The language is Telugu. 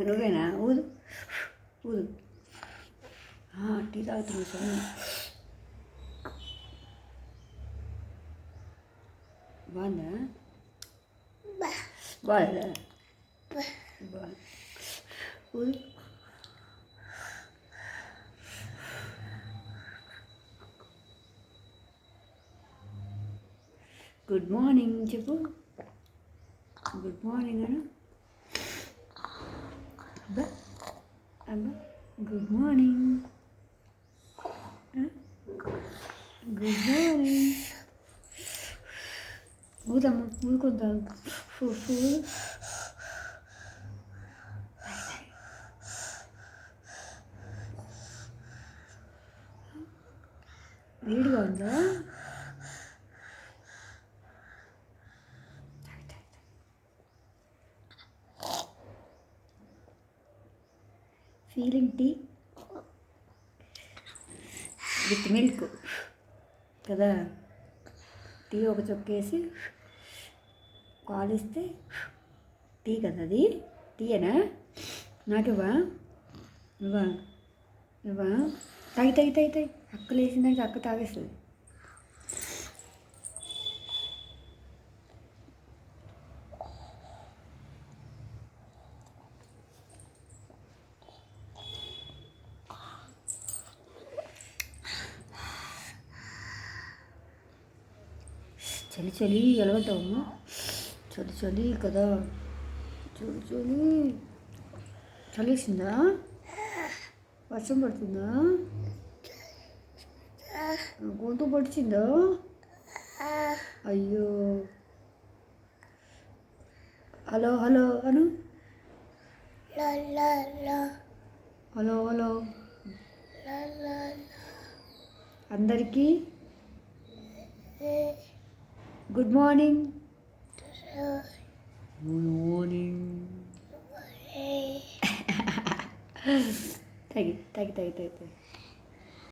నువ్వేనా ఊదు ఊదు ఆ, టీ తాగుతున్నా సరే బాగుందా బాగా బాగా ఊదు గుడ్ మార్నింగ్ చెప్పు గుడ్ మార్నింగ్ అను అబ్బా అబ్బా గుడ్ మార్నింగ్ గుడ్ మార్నింగ్ ఊదమ్మా ఊదుకొద్దాం ఫూ ఫూ వేడిగా ఉందా ఫీలింగ్ టీ విత్ మిల్క్. కదా? టీ ఒక చొక్కేసి కాలిస్తే టీ కదా అది? టీయేనా? నాకివ్వా ఇవ్వా? ఇవ్వా? తాగి తాగి తాగి తాగి అక్క లేచిందంటే అక్క తాగేస్తుంది. చలి చలి ఎలగడ్డాము చలి చలి కదా. చలి చలి. చలిసిందా? వర్షం పడుతుందా? గొంతు పడిచిందా? అయ్యో. హలో హలో అను. Hello hello. అందరికీ. Good morning. Good morning. Good morning. thank you, thank you, thank you, thank you.